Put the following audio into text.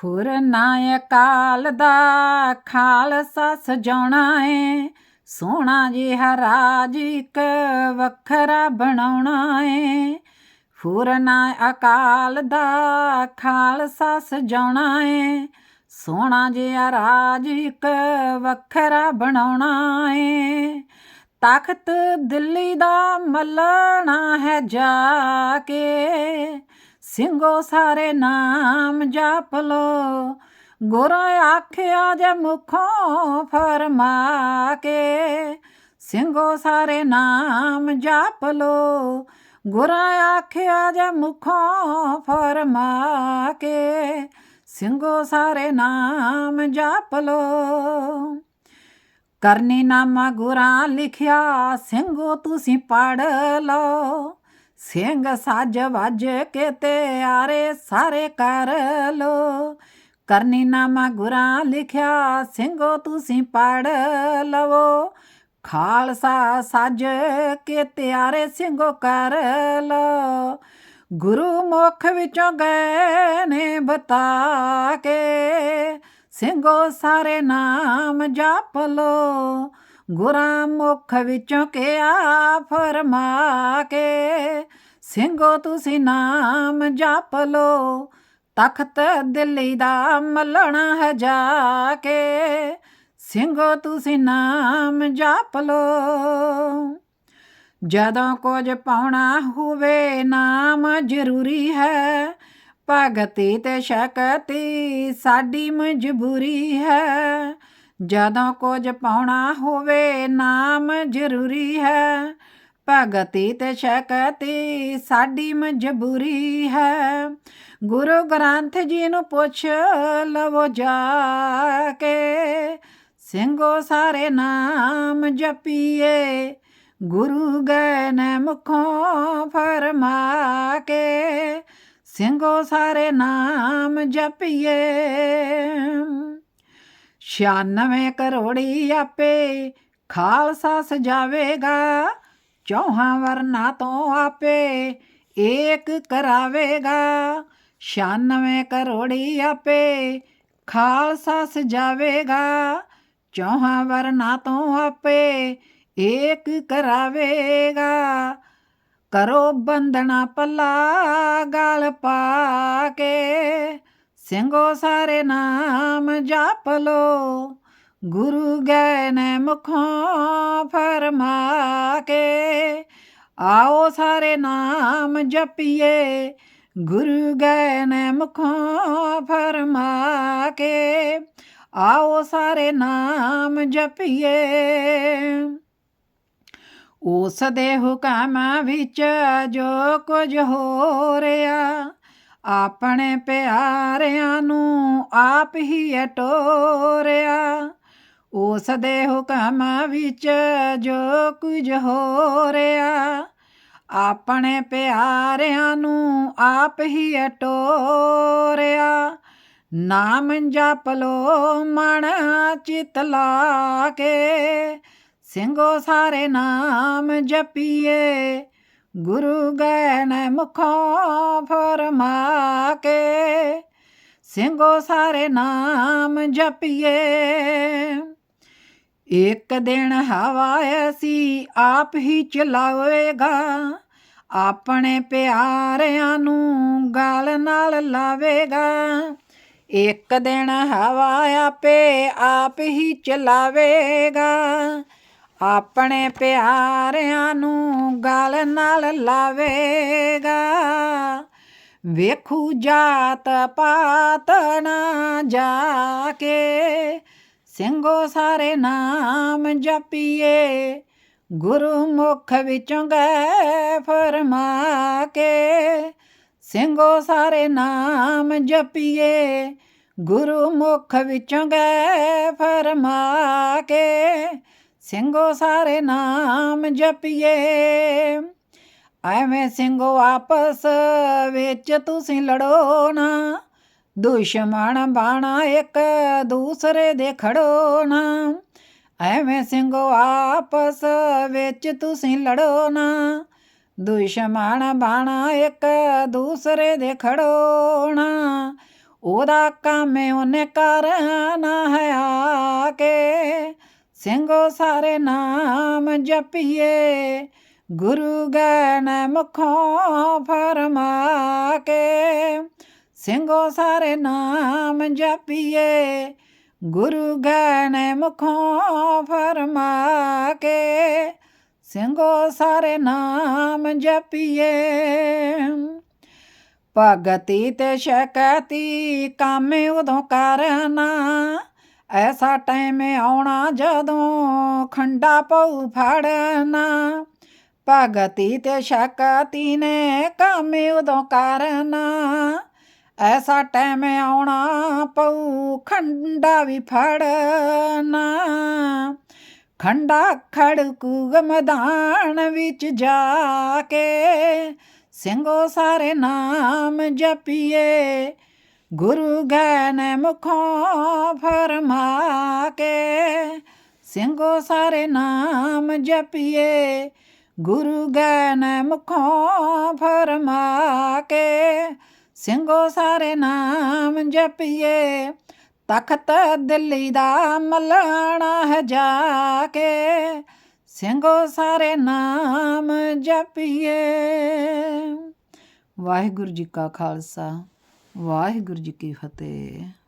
ਫੁਰ ਨਾ ਅਕਾਲ ਦਾ ਖਾਲਸਾ ਸਜਾਉਣਾ ਏ। ਸੋਹਣਾ ਜਿਹਾ ਰਾਜ ਇੱਕ ਵੱਖਰਾ ਬਣਾਉਣਾ ਏ। ਫੁਰ ਅਕਾਲ ਦਾ ਖਾਲਸਾ ਸਜਾਉਣਾ ਏ। ਸੋਹਣਾ ਜਿਹਾ ਰਾਜ ਇੱਕ ਵੱਖਰਾ ਬਣਾਉਣਾ ਏ। ਤਖਤ ਦਿੱਲੀ ਦਾ ਮੱਲਣਾ ਹੈ ਜਾ ਕੇ। ਸਿੰਘੋ ਸਾਰੇ ਨਾਮ ਜਪ ਲੋ ਗੁਰਾਂ ਆਖਿਆ ਜੇ ਮੁਖੋਂ ਫਰਮਾ ਕੇ ਸਿੰਘੋ ਸਾਰੇ ਨਾਮ ਜਪ ਲੋ ਗੁਰਾਂ ਆਖਿਆ ਜੇ ਮੁਖੋਂ ਫਰਮਾ ਕੇ ਸਿੰਘੋ ਸਾਰੇ ਨਾਮ ਜਪ ਲੋ ਕਰਨੀ ਨਾਮਾ ਗੁਰਾਂ ਲਿਖਿਆ, ਸਿੰਘੋ ਤੁਸੀਂ ਪੜ ਲਓ। ਸਿੰਘ ਸਾਜ ਵੱਜ ਕੇ ਤਿਆਰੇ ਸਾਰੇ ਕਰ ਲੋ। ਕਰਨੀ ਨਾਮਾ ਗੁਰਾਂ ਲਿਖਿਆ, ਸਿੰਘੋ ਤੁਸੀਂ ਪੜ ਲਵੋ। ਖਾਲਸਾ ਸਾਜ ਕੇ ਤਿਆਰੇ ਸਿੰਘੋ ਕਰ ਲੋ। ਗੁਰੂ ਮੁਖ ਵਿੱਚੋਂ ਗਏ ਨੇ ਬਤਾ ਕੇ ਸਿੰਘੋ ਸਾਰੇ ਨਾਮ ਜਪ ਲੋ। ਗੁਰਾਂ ਮੁਖ ਵਿੱਚੋਂ ਕਿਆ ਫਰਮਾ ਕੇ ਸਿੰਘੋ ਤੁਸੀਂ ਨਾਮ ਜਪ ਲੋ ਤਖਤ ਦਿੱਲੀ ਦਾ ਮੱਲਣਾ ਹੈ ਜਾ ਕੇ। ਸਿੰਘੋ ਤੁਸੀਂ ਨਾਮ ਜਪ ਲੋ ਜਦੋਂ ਕੁਝ ਪਾਉਣਾ ਹੋਵੇ ਨਾਮ ਜ਼ਰੂਰੀ ਹੈ, ਭਗਤੀ ਤੇ ਸ਼ਕਤੀ ਸਾਡੀ ਮਜਬੂਰੀ ਹੈ। ਜਦੋਂ ਕੁਝ ਪਾਉਣਾ ਹੋਵੇ ਨਾਮ ਜ਼ਰੂਰੀ ਹੈ ਭਗਤੀ ਤੇ ਸ਼ਕਤੀ ਸਾਡੀ ਮਜਬੂਰੀ ਹੈ। ਗੁਰੂ ਗ੍ਰੰਥ ਜੀ ਨੂੰ ਪੁੱਛ ਲਵੋ ਜਾ ਕੇ, ਸਿੰਘੋ ਸਾਰੇ ਨਾਮ ਜਪੀਏ। ਗੁਰੂ ਗਏ ਮੁਖੋਂ ਫਰਮਾ ਕੇ, ਸਿੰਘੋ ਸਾਰੇ ਨਾਮ ਜਪੀਏ। 96 ਕਰੋੜੀ ਆਪੇ ਖਾਲਸਾ ਸਜਾਵੇਗਾ। ਚੌਹਾਂ ਵਰਨਾ ਤੋਂ ਆਪੇ ਏਕ ਕਰਾਵੇਗਾ। 96 ਕਰੋੜੀ ਆਪੇ ਖਾਲਸਾ ਸਜਾਵੇਗਾ। ਚੌਹਾਂ ਵਰਨਾ ਤੋਂ ਆਪੇ ਏਕ ਕਰਾਵੇਗਾ। ਕਰੋ ਬੰਦਨਾ ਪੱਲਾ, ਗਲ ਪਾ ਕੇ, ਸਿੰਘੋ ਸਾਰੇ ਨਾਮ ਜਪ ਲੋ ਗੁਰੂ ਗਏ ਨੇ ਮੁਖੋਂ ਫਰਮਾ ਕੇ। ਆਓ ਸਾਰੇ ਨਾਮ ਜਪੀਏ, ਗੁਰੂ ਗਏ ਨੇ ਮੁਖੋਂ ਫਰਮਾ ਕੇ। ਆਓ ਸਾਰੇ ਨਾਮ ਜਪੀਏ। ਉਸ ਦੇ ਹੁਕਮ ਵਿੱਚ ਜੋ ਕੁਝ ਹੋ ਰਿਹਾ, ਆਪਣੇ ਪਿਆਰਿਆਂ ਨੂੰ ਆਪ ਹੀ ਅਟੋਰਿਆ ਉਸ ਦੇ ਹੁਕਮ ਵਿੱਚ ਜੋ ਕੁਝ ਹੋ ਰਿਹਾ, ਆਪਣੇ ਪਿਆਰਿਆਂ ਨੂੰ ਆਪ ਹੀ ਅਟੋਰਿਆ। ਨਾਮ ਜਪ ਲੋ ਮਨ ਚਿਤ ਲਾ ਕੇ, ਸਿੰਘੋ ਸਾਰੇ ਨਾਮ ਜਪੀਏ। ਗੁਰੂ ਗਏ ਮੁਖੋਂ ਫਰਮਾ ਕੇ, ਸਿੰਘੋ ਸਾਰੇ ਨਾਮ ਜਪੀਏ। ਇੱਕ ਦਿਨ ਹਵਾ ਅਸੀਂ ਆਪ ਹੀ ਚਲਾਵੇਗਾ। ਆਪਣੇ ਪਿਆਰਿਆਂ ਨੂੰ ਗਲ ਨਾਲ ਲਾਵੇਗਾ। ਇੱਕ ਦਿਨ ਹਵਾ ਆਪੇ ਆਪ ਹੀ ਚਲਾਵੇਗਾ। ਆਪਣੇ ਪਿਆਰਿਆਂ ਨੂੰ ਗਲ ਨਾਲ ਲਾਵੇਗਾ। ਵੇਖੂ ਜਾਤ ਪਾਤਣਾ ਜਾ ਕੇ ਸਿੰਘੋ ਸਾਰੇ ਨਾਮ ਜਪੀਏ। ਗੁਰੂਮੁਖ ਵਿੱਚੋਂ ਗਏ ਫਰਮਾ ਕੇ ਸਿੰਘੋ ਸਾਰੇ ਨਾਮ ਜਪੀਏ। ਗੁਰੂ ਮੁਖ ਵਿੱਚੋਂ ਗਏ ਫਰਮਾ ਕੇ ਸਿੰਘੋ ਸਾਰੇ ਨਾਮ ਜਪੀਏ। ਐਵੇਂ ਸਿੰਘੋ ਆਪਸ ਵਿੱਚ ਤੁਸੀਂ ਲੜੋ ਨਾ। ਦੁਸ਼ਮਣ ਬਾਣਾ ਇੱਕ ਦੂਸਰੇ ਦੇ ਖੜੋ ਨਾ। ਐਵੇਂ ਸਿੰਘੋ ਆਪਸ ਵਿੱਚ ਤੁਸੀਂ ਲੜੋ ਨਾ। ਦੁਸ਼ਮਣ ਬਾਣਾ ਇੱਕ ਦੂਸਰੇ ਦੇ ਖੜੋ ਨਾ। ਉਹਦਾ ਕੰਮ ਉਹਨੇ ਕਰਨਾ ਹੈ ਆ ਕੇ। ਸਿੰਘੋ ਸਾਰੇ ਨਾਮ ਜਪੀਏ। ਗੁਰੂ ਗਨ ਮੁਖੋਂ ਫਰਮਾ ਕੇ। ਸਿੰਘੋ ਸਾਰੇ ਨਾਮ ਜਪੀਏ, ਗੁਰੂ ਗਨ ਮੁਖੋਂ ਫਰਮਾ ਕੇ ਸਿੰਘੋ ਸਾਰੇ ਨਾਮ ਜਪੀਏ। ਭਗਤੀ ਤੇ ਸ਼ਕਤੀ ਕੰਮ ਉਦੋਂ ਕਰਨਾ, ਐਸਾ ਟਾਈਮ ਆਉਣਾ ਜਦੋਂ ਖੰਡਾ ਪਉ ਫੜਨਾ। ਭਗਤੀ ਤੇ ਸ਼ਕਤੀ ਨੇ ਕੰਮ ਉਦੋਂ ਕਰਨਾ ਐਸਾ ਟਾਈਮ ਆਉਣਾ ਪਉ ਖੰਡਾ ਵੀ ਫੜਨਾ। ਖੰਡਾ ਖੜਕੂ ਮੈਦਾਨ ਵਿੱਚ ਜਾ ਕੇ, ਸਿੰਘੋ ਸਾਰੇ ਨਾਮ ਜਪੀਏ। ਗੁਰੂ ਗਨ ਮੁਖੋਂ ਫਰਮਾ ਕੇ, ਸਿੰਘੋ ਸਾਰੇ ਨਾਮ ਜਪੀਏ। ਗੁਰੂ ਗਨ ਮੁਖੋਂ ਫਰਮਾ ਕੇ ਸਿੰਘੋ ਸਾਰੇ ਨਾਮ ਜਪੀਏ, ਤਖਤ ਦਿੱਲੀ ਦਾ ਮਲਾਣਾ ਹੈ ਜਾ ਕੇ। ਸਿੰਘੋ ਸਾਰੇ ਨਾਮ ਜਪੀਏ। ਵਾਹਿਗੁਰੂ ਜੀ ਕਾ ਖਾਲਸਾ, ਵਾਹਿਗੁਰੂ ਜੀ ਕੀ ਫਤਿਹ।